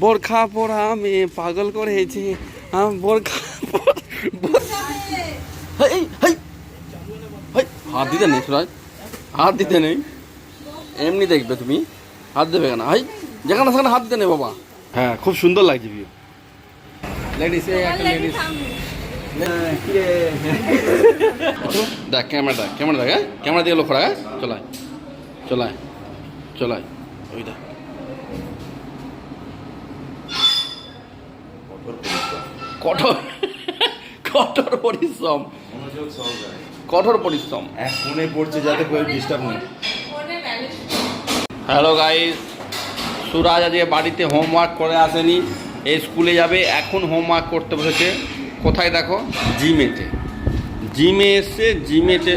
বোরখা পরা মেয়ে পাগল করেছে। আম বোরখা হাত দিতে নেই সুরাজ হাত দিতে নেই। এমনি দেখবে তুমি। হাত দেবে কেন? হাই যেখানে সেখানে হাত দিতে নেই বাবা। হ্যাঁ খুব সুন্দর লাগছে ভিউ লেডিস একটা লেডিস দেখ ক্যামেরাটা ক্যামেরা দেখ হ্যাঁ? ক্যামেরা দিয়ে লক্ষ্য রাখ হ্যাঁ? চলায় চলায় চলায় ওই দেখ। কঠোর কঠোর পরিশ্রম। কঠোর পরিশ্রম। এক ফোনে পড়ছে যাতে কেউ ডিস্টার্ব নেই হ্যালো গাইস সুরাজ আজকে বাড়িতে হোমওয়ার্ক করে আসেনি। এই স্কুলে যাবে এখন হোমওয়ার্ক করতে বসেছে। কোথায় দেখো? জিমেতে। জিমে এসছে জিমেতে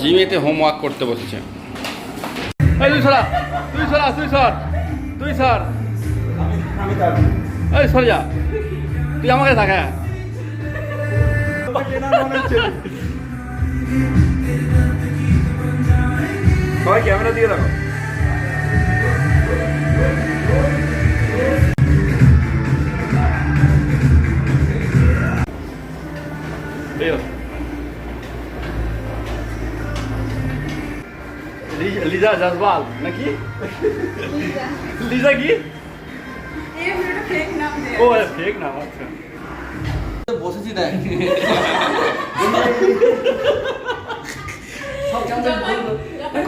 জিমেতে হোমওয়ার্ক করতে বসেছে। এই তুই সরা তুই সরা তুই সর তুই সর। এই সর যা। তুই আমাকে দেখা। সবাই ক্যামেরা দিয়ে রাখো লিজা জজবাল নাকি? লিজা কি? ও ফেক নাম আচ্ছা। বসেছি দেখ।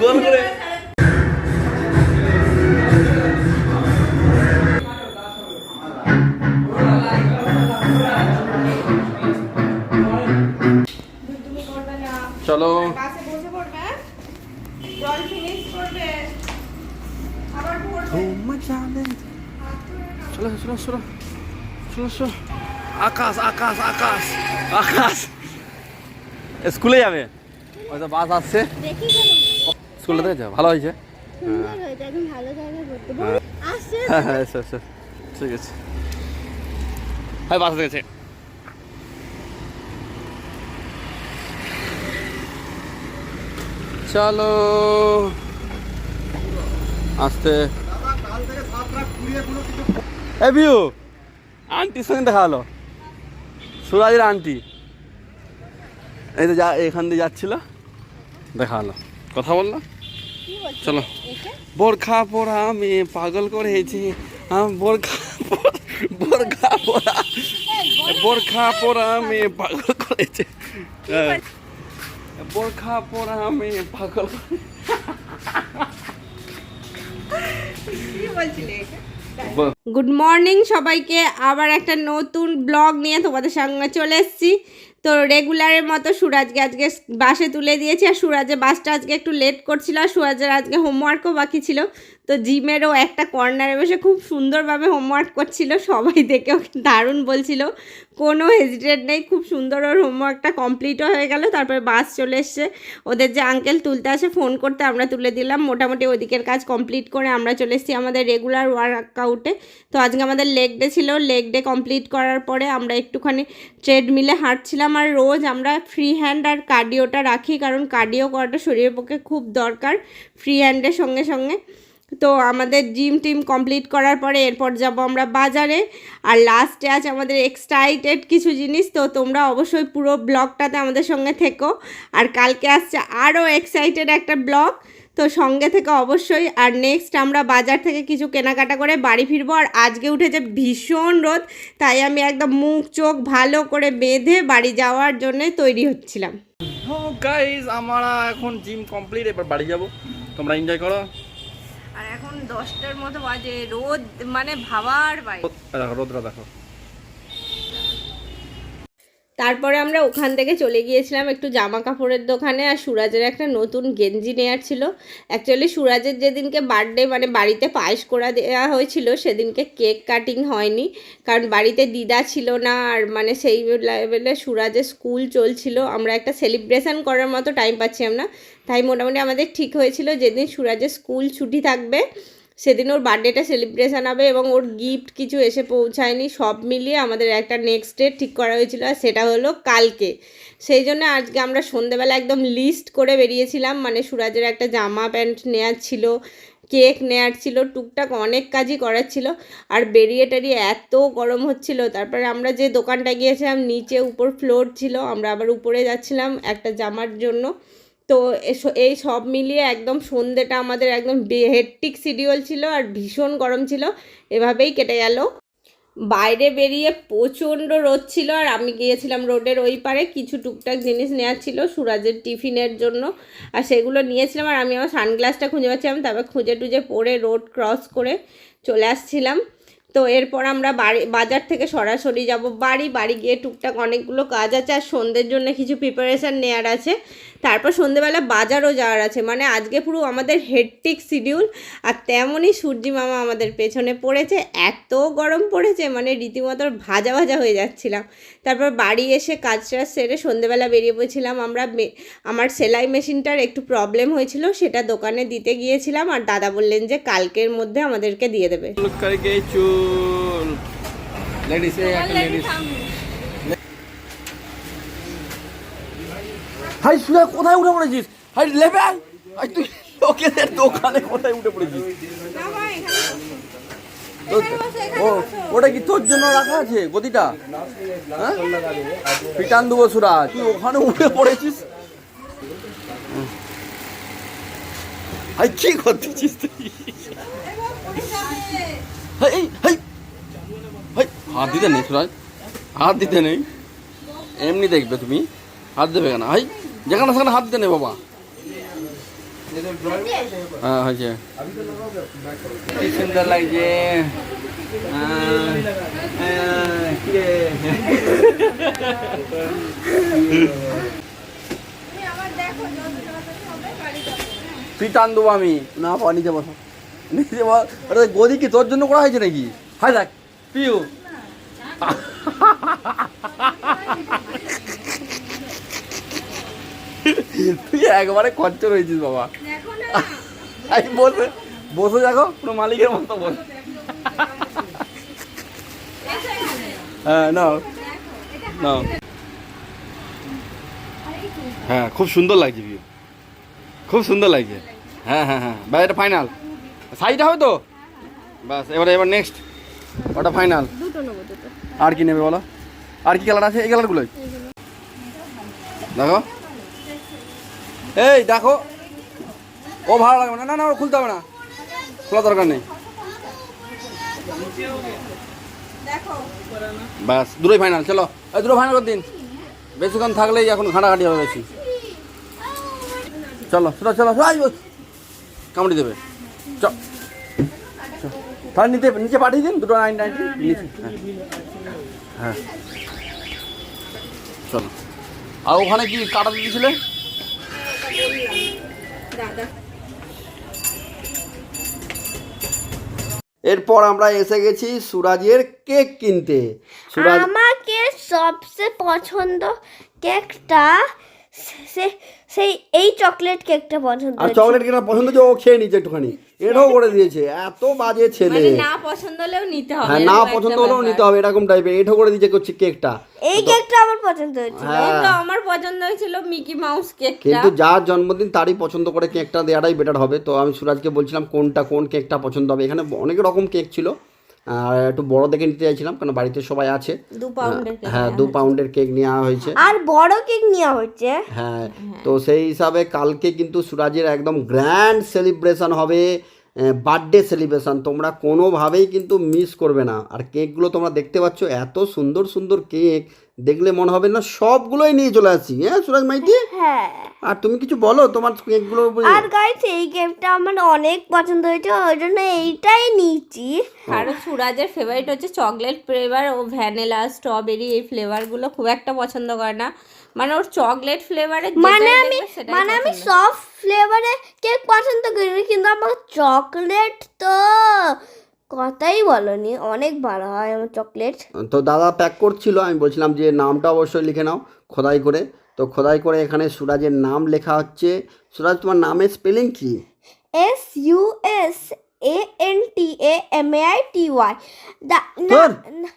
গোল করে। চলো চলো চলো। চলো চলো। আকাশ আকাশ আকাশ আকাশ। স্কুলে যাবে? হয়তো বাস আসছে। স্কুলে থেকে ভালো হয়েছে। হ্যাঁ। হ্যাঁ এসো ঠিক আছে। হ্যাঁ বাস গেছে। চলো। আসতে। এ বিউ আন্টির সঙ্গে দেখা হলো। সুরাজের আন্টি। এই তো যা এখান দিয়ে যাচ্ছিল। দেখা হলো। কথা বলল? চলো। বোরখা পরা মেয়ে পাগল করেছে। আম বোরখা বোরখা পরা। বোরখা পরা মেয়ে পাগল। করেছে। বোরখা পরা মেয়ে পাগল করে- গুড মর্নিং সবাইকে। আবার একটা নতুন ব্লগ নিয়ে তোমাদের সঙ্গে চলে এসেছি। তো রেগুলারের মতো সুরাজকে আজকে বাসে তুলে দিয়েছি, আর সুরাজের বাসটা আজকে একটু লেট করছিল, আর সুরাজের আজকে হোমওয়ার্কও বাকি ছিল। তো জিমেরও একটা কর্নারে বসে খুব সুন্দরভাবে হোমওয়ার্ক করছিল, সবাই দেখে ওকে দারুণ বলছিল। কোনো হেজিটেট নেই, খুব সুন্দর ওর হোমওয়ার্কটা কমপ্লিটও হয়ে গেল, তারপরে বাস চলে এসছে। ওদের যে আঙ্কেল তুলতে আসে ফোন করতে আমরা তুলে দিলাম। মোটামুটি ওদিকের কাজ কমপ্লিট করে আমরা চলে এসেছি আমাদের রেগুলার ওয়ার্কআউটে তো আজকে আমাদের লেগ ডে ছিল লেগ ডে কমপ্লিট করার পরে আমরা একটুখানি ট্রেডমিলে হাঁটছিলাম আর রোজ আমরা ফ্রি হ্যান্ড আর কার্ডিওটা রাখি, কারণ কার্ডিও করাটা শরীরের পক্ষে খুব দরকার ফ্রি হ্যান্ডের সঙ্গে সঙ্গে। তো আমাদের জিম টিম কমপ্লিট করার পরে এরপর যাব আমরা বাজারে। আর লাস্টে আছে আমাদের এক্সাইটেড কিছু জিনিস, তো তোমরা অবশ্যই পুরো ব্লগটাতে আমাদের সঙ্গে থেকো। আর কালকে আসছে আরও এক্সাইটেড একটা ব্লগ, তো সঙ্গে থেকে অবশ্যই। আর নেক্সট আমরা বাজার থেকে কিছু কেনাকাটা করে বাড়ি ফিরবো। আর আজকে উঠেছে ভীষণ রোদ, তাই আমি একদম মুখ চোখ ভালো করে বেঁধে বাড়ি যাওয়ার জন্য তৈরি হচ্ছিলাম। গাইজ আমরা এখন জিম কমপ্লিট এবার বাড়ি যাব। তোমরা এনজয় করো। আর এখন দশটার মতো বাজে। রোদ মানে ভাবার বাইরে। রোদরা দেখো। তারপরে আমরা ওখান থেকে চলে গিয়েছিলাম একটু জামা কাপড়ের দোকানে, আর সুরাজের একটা নতুন গেঞ্জি নেওয়ার ছিল। অ্যাকচুয়ালি সুরাজের যেদিনকে বার্থডে মানে বাড়িতে পায়েস করা দেওয়া হয়েছিল, সেদিনকে কেক কাটিং হয়নি। কারণ বাড়িতে দিদা ছিল না, আর মানে সেই লেভেলে সুরাজের স্কুল চলছিল। আমরা একটা সেলিব্রেশন করার মতো টাইম পাচ্ছিলাম না। তাই মোটামুটি আমাদের ঠিক হয়েছিল, যেদিন সুরাজের স্কুল ছুটি থাকবে সেদিন ওর বার্থডেটা সেলিব্রেশান হবে এবং ওর গিফট কিছু এসে পৌঁছায়নি, সব মিলিয়ে আমাদের একটা নেক্সট ডে ঠিক করা হয়েছিল আর সেটা হলো কালকে। সেই জন্য আজকে আমরা সন্ধেবেলা একদম লিস্ট করে বেরিয়েছিলাম মানে সুরাজের একটা জামা প্যান্ট নেওয়ার ছিল কেক নেওয়ার ছিল, টুকটাক অনেক কাজই করার ছিল আর বেরিয়ে টেরিয়ে এত গরম হচ্ছিল। তারপরে আমরা যে দোকানটা গিয়েছিলাম, নিচে উপর ফ্লোর ছিল, আমরা আবার উপরে যাচ্ছিলাম একটা জামার জন্য। তো এই সব মিলিয়ে একদম সন্ধ্যেটা আমাদের একদম হেট্টিক শিডিউল ছিল আর ভীষণ গরম ছিল, এভাবেই কেটে গেল। বাইরে বেরিয়ে প্রচণ্ড রোদ ছিল আর আমি গিয়েছিলাম রোডের ওই পারে, কিছু টুকটাক জিনিস নেওয়ার ছিল সুরাজের টিফিনের জন্য, আর সেগুলো নিয়েছিলাম আর আমি আমার সানগ্লাসটা খুঁজে পাচ্ছিলাম, তারপর খুঁজে টুজে পরে রোড ক্রস করে চলে আসছিলাম। তো এরপর আমরা বাড়ি, বাজার থেকে সরাসরি যাব, বাড়ি বাড়ি গিয়ে টুকটাক অনেকগুলো কাজ আছে আর সন্ধ্যের জন্য কিছু প্রিপারেশান নেওয়ার আছে। তারপর সন্ধ্যেবেলা বাজারও যাওয়ার আছে। মানে আজকে পুরো আমাদের হেডটিক শিডিউল আর তেমনই সূর্যি মামা আমাদের পেছনে পড়েছে এত গরম পড়েছে মানে রীতিমতো ভাজা ভাজা হয়ে যাচ্ছিলাম। তারপর বাড়ি এসে কাজ টাজ সেরে সন্ধ্যেবেলা বেরিয়ে পড়েছিলাম। আমরা মে- আমার সেলাই মেশিনটার একটু প্রবলেম হয়েছিল সেটা দোকানে দিতে গিয়েছিলাম আর দাদা বললেন যে কালকের মধ্যে আমাদেরকে দিয়ে দেবে। লেডিস একটা লেডিস হাই সুরা কোথায় উঠে পড়েছিস? হাই লেবে আই তুই লোকেদের দোকানে কোথায় উঠে পড়েছিস? তো- ও ওটা কি তোর জন্য রাখা আছে গদিটা? হ্যাঁ? পিটান দেবো সুরা তুই ওখানে উঠে পড়েছিস? হাই কি করতেছিস তুই? হাই হাই হাই হাত দিতে নেই সুরাজ। হাত দিতে নেই। এমনি দেখবে তুমি। হাত দেবে কেন? হাই যেখানে সেখানে হাত দিতে নেই বাবা হ্যাঁ হয়েছে কি সুন্দর লাগছে? তুই টান দেবো আমি না পাওয়া নিচে বসো নিচে বস গদি কি তোর জন্য করা হয়েছে নাকি হাই দেখ পিউ তুই একবারে কচ্চর হয়েছিস বাবা। আই বসে বসে দেখো পুরো মালিকের মতো বস। হ্যাঁ নাও। নাও। হ্যাঁ খুব সুন্দর লাগছে ভিউ খুব সুন্দর লাগছে। হ্যাঁ হ্যাঁ হ্যাঁ। বা এটা ফাইনাল সাইড হবে তো? বাস এবারে এবার নেক্সট ওটা ফাইনাল আর কি নেবে বলো? আর কি কালার আছে? এই কালারগুলোই দেখো। এই দেখো। ও ভালো লাগবে না। না না খুলতে হবে না। খোলা দরকার নেই। ব্যাস দুটোই ফাইনাল চলো। এই দুটো ফাইনাল করে দিন। বেশিক্ষণ থাকলেই এখন ঘাঁটাঘাঁটি হবে বেশি। চলো চলো চলো কামড়ি দেবে। চ। তাহলে নিতে নিচে পাঠিয়ে দিন দুটো নাইন নাইনটি হ্যাঁ। হ্যাঁ। চলো। আর ওখানে কি কাটা দিয়েছিলে? দাদা। এরপর আমরা এসে গেছি সুরাজের কেক কিনতে। সুরাজ আমাকে সবচেয়ে পছন্দ কেকটা সেই এই চকলেট কেকটা পছন্দ আর চকলেট কেনা পছন্দ হচ্ছে ও খেয়ে নিচ্ছে একটুখানি। এটাও করে দিয়েছে এত বাজে ছেলে। মানে না পছন্দ হলেও নিতে হবে হ্যাঁ না এরকম পছন্দ হলেও নিতে হবে এরকম টাইপের এটাও করে দিয়েছে করছে কেকটা এই কেকটা আমার পছন্দ হয়েছে হ্যাঁ। আমার পছন্দ হয়েছিল মিকি মাউস কেকটা কিন্তু যার জন্মদিন তারই পছন্দ করে কেকটা দেওয়াটাই বেটার হবে। তো আমি সুরাজকে বলছিলাম কোনটা কোন কেকটা পছন্দ হবে? এখানে অনেক রকম কেক ছিল। আর একটু বড় দেখে নিতে চাইছিলাম কারণ বাড়িতে সবাই আছে। দু পাউন্ডের হ্যাঁ দু পাউন্ডের কেক নেওয়া হয়েছে। আর বড় কেক নেওয়া হচ্ছে। হ্যাঁ তো সেই হিসাবে কালকে কিন্তু সুরাজের একদম গ্র্যান্ড সেলিব্রেশন হবে বার্থডে সেলিব্রেশন তোমরা কোনোভাবেই কিন্তু মিস করবে না। আর কেকগুলো তোমরা দেখতে পাচ্ছ এত সুন্দর সুন্দর কেক দেখলে মনে হবে না সবগুলোই নিয়ে চলে আসি হ্যাঁ সুরাজ মাইতি? হ্যাঁ। আর তুমি কিছু বলো তোমার কেকগুলো আর গাইস এই কেকটা আমার অনেক পছন্দ হয়েছে ওই জন্য এইটাই নিয়েছি আর সুরাজের ফেভারিট হচ্ছে চকলেট ফ্লেভার ও ভ্যানিলা স্ট্রবেরি এই ফ্লেভারগুলো খুব একটা পছন্দ করে না। মানে ওর চকলেট ফ্লেভারে মানে আমি মানে আমি সব ফ্লেভারে কেক পছন্দ করি কিন্তু আমার চকলেট তো কথাই বলনি অনেক ভালো হয় আমার চকলেট তো দাদা প্যাক করছিল আমি বলছিলাম যে নামটা অবশ্যই লিখে নাও খোদাই করে। তো খোদাই করে এখানে সুরাজের নাম লেখা হচ্ছে। সুরাজ তোমার নামের স্পেলিং কি? S U S A N T A M A I T Y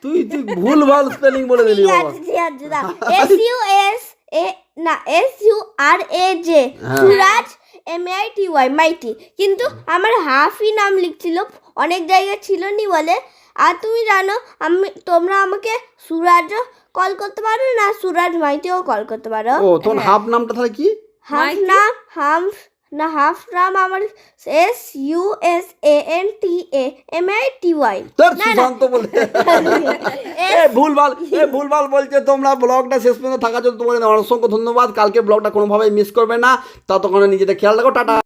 তুই তুই ভুল ভালো স্পেলিং বলে দিলি বাবা। এস ইউ এস এ না S U R A J হ্যাঁ। Suraj M I T Y Maity কিন্তু আমার হাফই নাম লিখছিল অনেক জায়গায় ছিল নি বলে। আর তুমি জানো আমি তোমরা আমাকে সুরাজও কল করতে পারো না সুরাজ মাইটিও কল করতে পারো? ও তোমার হাফ নামটা তাহলে কি? হাফ নাম হাফ না হাফ নাম আমার S U S A N T A M I T Y তোর সুশান্ত বলে। এ ভুলভাল এ ভুলভাল বলছে তোমরা ব্লগটা শেষ পর্যন্ত থাকার জন্য তোমাদের অসংখ্য ধন্যবাদ। কালকে ব্লগটা কোনোভাবেই মিস করবে না। ততক্ষণে নিজেদের খেয়াল রাখো টাটা।